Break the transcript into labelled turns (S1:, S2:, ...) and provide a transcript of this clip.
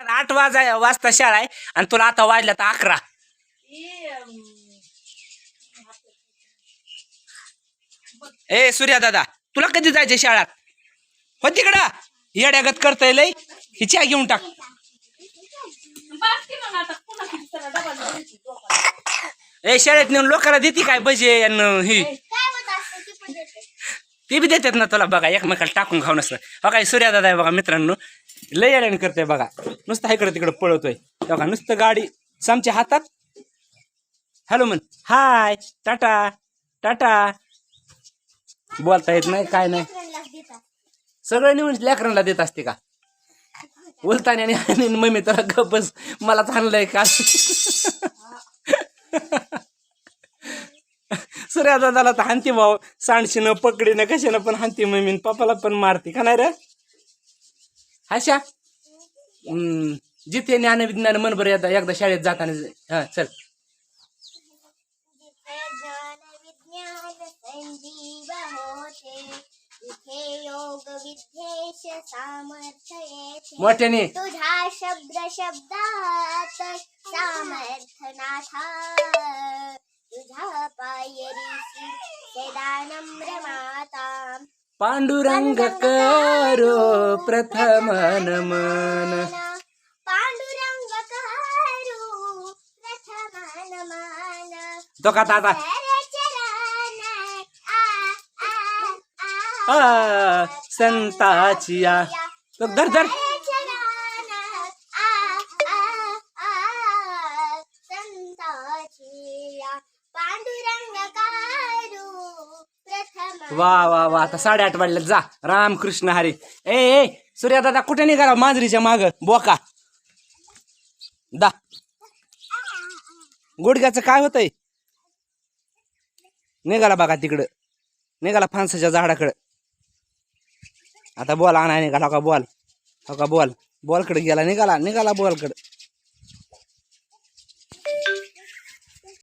S1: आठ वाजा वाजता शाळा आहे आणि तुला आता वाजल्या तर अकरा. ए सूर्या दादा तुला कधी जायचं शाळात? हो तिकडं. येड्यागत करता लय. ही चहा घेऊन टाक. ए शाळेत नेऊन लोकांना देते काय बजे ही? ती बी देतात ना तुला बघा एकमेकाला टाकून खाऊन असतं हो काय सूर्या दादा आहे बघा मित्रांनो. लय येड्याने करतोय बघा. नुसतं इकडं तिकडं पळवतोय बघा नुसतं गाडी सामच्या हातात. हॅलो म्हण. हाय टाटा टाटा बोलता येत नाही काय नाही. सगळं नेऊन लेकरांना देत असते का? बोलताना आणि मम्मी तर गप्पच मला चांगलंय का? सूर्या दादाला तर हानती भाऊ. सांडशीनं पकडीनं कशानं पण हानती मम्मी पप्पाला पण मारते. का नाही रे? अशा? जिथे ज्ञान विज्ञान मन बरं एकदा एकदा शाळेत जाताना हा चल.
S2: इथे योग
S1: मोठ्याने.
S2: तुझा शब्द शब्दात सामर्थनाथा तुझा पायरी सदा नम्र माता.
S1: पांडुरंग करो प्रथम नमन
S2: पांडुरंग करू प्रथम नमन
S1: तो का आता
S2: चरण आ आ
S1: आ, संताची या तो धर धर वा वा वा. आता साडेआठ वाजले. जा. रामकृष्ण हरी. ए ए सूर्या दादा कुठे निघाला हो? मांजरीच्या माग? बोका. दा. गुडघ्याचं काय होतंय? निघाला बघा तिकडं. निघाला फांसाच्या झाडाकडं. आता बॉल आणा निघाला का बॉल? हो का बॉल? बॉलकडे गेला निघाला निघाला बॉलकडं.